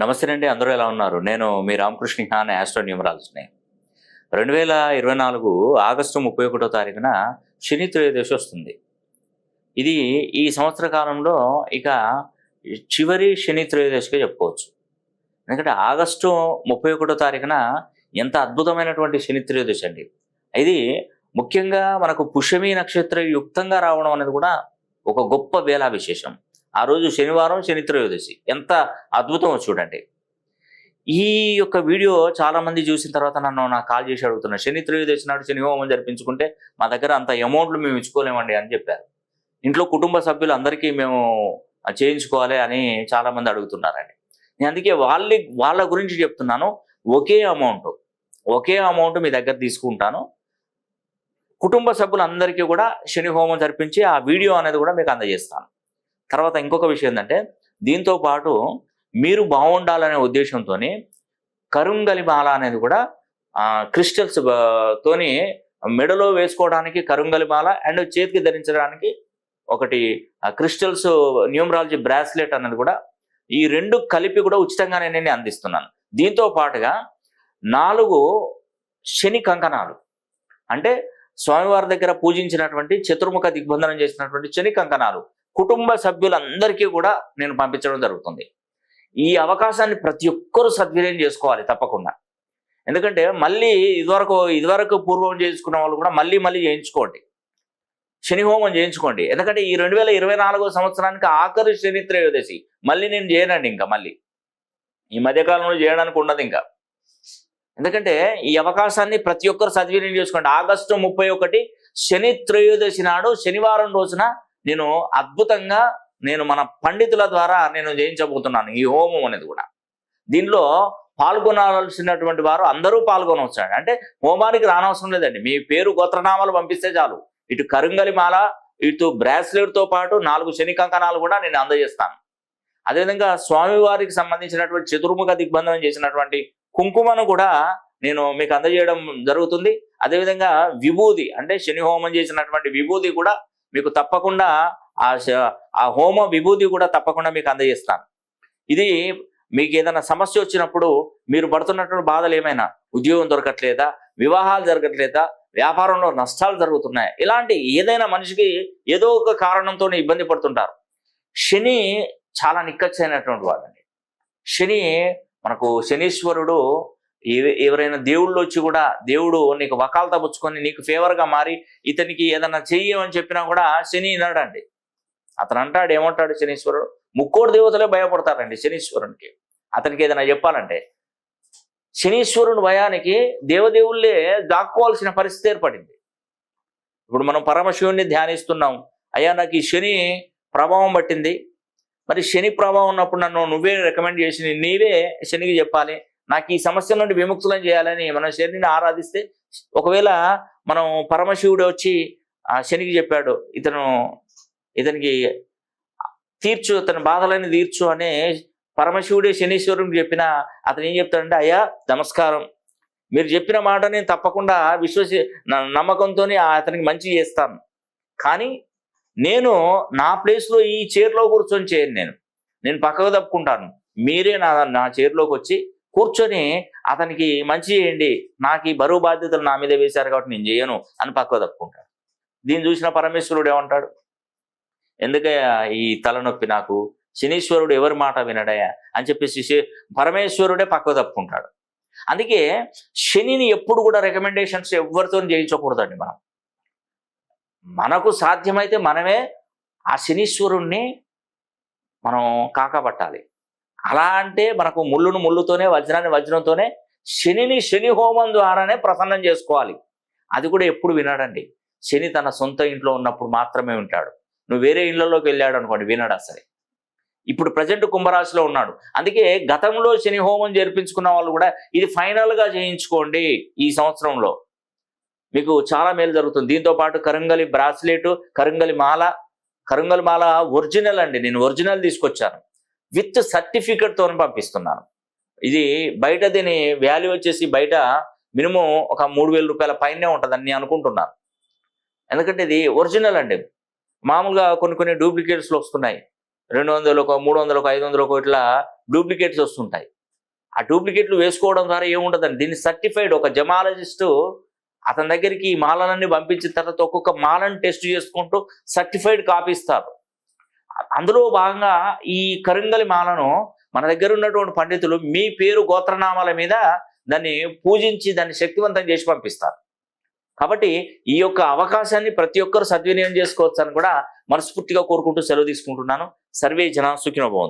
నమస్తే అండి అందరూ ఎలా ఉన్నారు? నేను మీ రామకృష్ణ హాన్ ఆస్ట్రో న్యూమరాలజీని రెండు వేల ఇరవై నాలుగు ఆగస్టు ముప్పై ఒకటో తారీఖున శని త్రయోదశి వస్తుంది. ఇది ఈ సంవత్సర కాలంలో ఇక చివరి శని త్రయోదశిగా చెప్పుకోవచ్చు. ఎందుకంటే ఆగస్టు ముప్పై ఒకటో తారీఖున ఎంత అద్భుతమైనటువంటి శని త్రయోదశి అండి. ఇది ముఖ్యంగా మనకు పుష్యమి నక్షత్ర యుక్తంగా రావడం అనేది కూడా ఒక గొప్ప వేళా విశేషం ఆ రోజు శనివారం శని త్రయోదశి. ఎంత అద్భుతం చూడండి. ఈ యొక్క వీడియో చాలా మంది చూసిన తర్వాత నన్ను నాకు కాల్ చేసి అడుగుతున్నారు శని త్రయోదశి నాడు శని హోమం జరిపించుకుంటే మా దగ్గర అంత అమౌంట్లు మేము ఇచ్చుకోలేమండి అని చెప్పారు. ఇంట్లో కుటుంబ సభ్యులు అందరికీ మేము చేయించుకోవాలి అని చాలా మంది అడుగుతున్నారండి. నేను అందుకే వాళ్ళ వాళ్ళ గురించి చెప్తున్నాను. ఒకే అమౌంట్ ఒకే అమౌంట్ మీ దగ్గర తీసుకుంటాను. కుటుంబ సభ్యులందరికీ కూడా శని హోమం జరిపించి ఆ వీడియో అనేది కూడా మీకు అందజేస్తాను. తర్వాత ఇంకొక విషయం ఏంటంటే దీంతో పాటు మీరు బాగుండాలనే ఉద్దేశంతో కరుంగలి మాల అనేది కూడా క్రిస్టల్స్ తోని మెడలో వేసుకోవడానికి కరుంగలి మాల అండ్ చేతికి ధరించడానికి ఒకటి క్రిస్టల్స్ న్యూమరాలజీ బ్రాస్లెట్ అనేది కూడా ఈ రెండు కలిపి కూడా ఉచితంగానే నేను అందిస్తున్నాను. దీంతో పాటుగా నాలుగు శని కంకణాలు. అంటే స్వామివారి దగ్గర పూజించినటువంటి చతుర్ముఖ దిగ్బంధనం చేసినటువంటి శని కంకణాలు. కుటుంబ సభ్యులందరికీ కూడా నేను పంపించడం జరుగుతుంది. ఈ అవకాశాన్ని ప్రతి ఒక్కరూ సద్వినియోగం చేసుకోవాలి తప్పకుండా. ఎందుకంటే మళ్ళీ ఇదివరకు ఇదివరకు పూర్వం చేసుకున్న వాళ్ళు కూడా మళ్ళీ మళ్ళీ చేయించుకోండి. శని హోమం చేయించుకోండి. ఎందుకంటే ఈ రెండు వేల ఇరవై నాలుగో సంవత్సరానికి ఆఖరి శని త్రయోదశి. మళ్ళీ నేను చేయనండి ఇంకా మళ్ళీ. ఈ మధ్యకాలంలో చేయడానికి ఉండదు ఇంకా. ఎందుకంటే ఈ అవకాశాన్ని ప్రతి ఒక్కరు సద్వినియోగం చేసుకోండి. ఆగస్టు ముప్పై ఒకటి శని త్రయోదశి నాడు శనివారం రోజున నేను అద్భుతంగా నేను మన పండితుల ద్వారా నేను చేయించబోతున్నాను ఈ హోమం అనేది కూడా. దీనిలో పాల్గొనాల్సినటువంటి వారు అందరూ పాల్గొనవచ్చు అంటే హోమానికి రానవసరం లేదండి. మీ పేరు గోత్రనామాలు పంపిస్తే చాలు. ఇటు కరుంగలి మాల ఇటు బ్రాస్లెట్తో పాటు నాలుగు శని కంకణాలు కూడా నేను అందజేస్తాను. అదేవిధంగా స్వామివారికి సంబంధించినటువంటి చతుర్ముఖ దిగ్బంధనం చేసినటువంటి కుంకుమను కూడా నేను మీకు అందజేయడం జరుగుతుంది. అదేవిధంగా విభూది అంటే శని హోమం చేసినటువంటి విభూది కూడా మీకు తప్పకుండా ఆ ఆ హోమ విభూతి కూడా తప్పకుండా మీకు అందజేస్తాను. ఇది మీకు ఏదైనా సమస్య వచ్చినప్పుడు మీరు పడుతున్నటువంటి బాధలు ఏమైనా ఉద్యోగం దొరకట్లేదా వివాహాలు జరగట్లేదా వ్యాపారంలో నష్టాలు జరుగుతున్నాయి ఇలాంటి ఏదైనా మనిషికి ఏదో ఒక కారణంతో ఇబ్బంది పడుతుంటారు. శని చాలా నిక్కచ్చైనటువంటి వాడండి. శని మనకు శనీశ్వరుడు ఎవరైనా దేవుళ్ళు వచ్చి కూడా దేవుడు నీకు వకాలత పుచ్చుకొని నీకు ఫేవర్గా మారి ఇతనికి ఏదన్నా చెయ్యమని చెప్పినా కూడా శని వినడండి. అతను అంటాడు ఏమంటాడు శనీశ్వరుడు? ముక్కోడు దేవతలే భయపడతారండి శనీశ్వరునికి. అతనికి ఏదైనా చెప్పాలంటే శనీశ్వరుని భయానికి దేవదేవుళ్ళే దాక్కోవాల్సిన పరిస్థితి ఏర్పడింది. ఇప్పుడు మనం పరమశివుణ్ణి ధ్యానిస్తున్నాం. అయ్యా నాకు ఈ శని ప్రభావం పట్టింది. మరి శని ప్రభావం ఉన్నప్పుడు నన్ను నువ్వే రికమెండ్ చేసి నీవే శనికి చెప్పాలి. నాకు ఈ సమస్య నుండి విముక్తులను చేయాలని మనం శనిని ఆరాధిస్తే ఒకవేళ మనం పరమశివుడు వచ్చి శనికి చెప్పాడు ఇతను ఇతనికి తీర్చు అతని బాధలని తీర్చు అనే పరమశివుడే శనీశ్వరునికి చెప్పిన అతను ఏం చెప్తాడంటే అయ్యా నమస్కారం. మీరు చెప్పిన మాట నేను తప్పకుండా విశ్వసి నమ్మకంతో అతనికి మంచి చేస్తాను. కానీ నేను నా ప్లేస్లో ఈ చైర్లో కూర్చొని చేయను నేను. నేను పక్కకు తప్పుకుంటాను. మీరే నా నా చైర్లోకి వచ్చి కూర్చొని అతనికి మంచి చేయండి. నాకు ఈ బరువు బాధ్యతలు నా మీద వేశారు కాబట్టి నేను చేయను అని పక్కకు తప్పుకుంటాడు. దీన్ని చూసిన పరమేశ్వరుడు ఏమంటాడు? ఎందుకయ్యా ఈ తలనొప్పి నాకు? శనీశ్వరుడు ఎవరి మాట వినడయా అని చెప్పేసి పరమేశ్వరుడే పక్కకు తప్పుకుంటాడు. అందుకే శనిని ఎప్పుడు కూడా రికమెండేషన్స్ ఎవరితో చేయించకూడదండి మనం. మనకు సాధ్యమైతే మనమే ఆ శనీశ్వరుణ్ణి మనం కాకబట్టాలి అలా అంటే మనకు ముళ్ళును ముళ్ళుతోనే వజ్రాన్ని వజ్రంతోనే శనిని శని హోమం ద్వారానే ప్రసన్నం చేసుకోవాలి. అది కూడా ఎప్పుడు వినాడండి. శని తన సొంత ఇంట్లో ఉన్నప్పుడు మాత్రమే వింటాడు నువ్వు వేరే ఇళ్ళలోకి వెళ్ళాడు అనుకోండి వినడు అసలే ఇప్పుడు ప్రజెంట్ కుంభరాశిలో ఉన్నాడు. అందుకే గతంలో శని హోమం జరిపించుకున్న వాళ్ళు కూడా ఇది ఫైనల్గా చేయించుకోండి ఈ సంవత్సరంలో. మీకు చాలా మేలు జరుగుతుంది. దీంతో పాటు కరంగలి బ్రాస్లెట్ కరంగలి మాల కరంగలి మాల ఒరిజినల్ అండి. నేను ఒరిజినల్ తీసుకొచ్చాను. విత్ సర్టిఫికెట్తో పంపిస్తున్నాను. ఇది బయట దీని వాల్యూ వచ్చేసి బయట మినిమం ఒక మూడు వేల రూపాయల పైనే ఉంటుందని నేను అనుకుంటున్నాను. ఎందుకంటే ఇది ఒరిజినల్ అండి. మామూలుగా కొన్ని కొన్ని డూప్లికేట్స్లు వస్తున్నాయి. రెండు వందలకు మూడు వందలకు ఐదు వందలకు ఇట్లా డూప్లికేట్స్ వస్తుంటాయి. ఆ డూప్లికేట్లు వేసుకోవడం ద్వారా ఏముంటుందండి దీన్ని సర్టిఫైడ్ ఒక జమాలజిస్టు అతని దగ్గరికి ఈ మాలలన్నీ పంపించిన తర్వాత ఒక్కొక్క మాలను టెస్ట్ చేసుకుంటూ సర్టిఫైడ్ కాపీ ఇస్తారు. అందులో భాగంగా ఈ కరింగలి మాలను మన దగ్గర ఉన్నటువంటి పండితులు మీ పేరు గోత్రనామాల మీద దాన్ని పూజించి దాన్ని శక్తివంతం చేసి పంపిస్తారు. కాబట్టి ఈ యొక్క అవకాశాన్ని ప్రతి ఒక్కరు సద్వినియోగం చేసుకోవచ్చు అని కూడా మనస్ఫూర్తిగా కోరుకుంటూ సెలవు తీసుకుంటున్నాను. సర్వే జన సుఖినోభవంతు